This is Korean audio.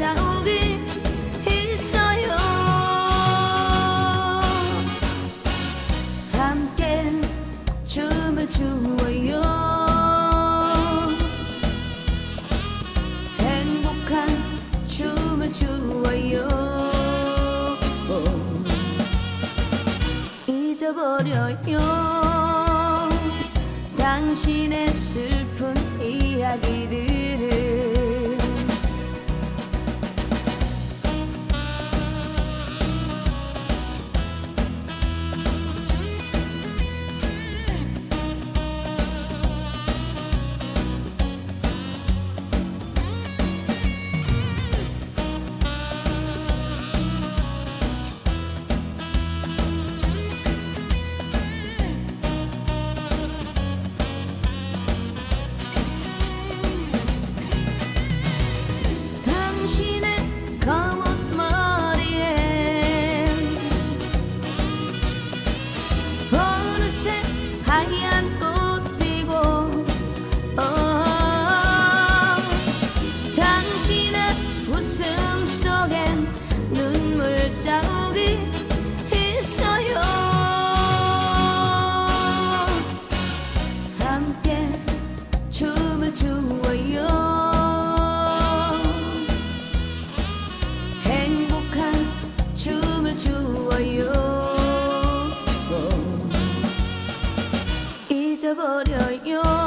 찾아오길 있어요. 함께 춤을 추어요. 행복한 춤을 추어요. 잊어버려요. 당신의 슬픈 이야기들. mașine ca mult mare Orice, chưa bao đời yêu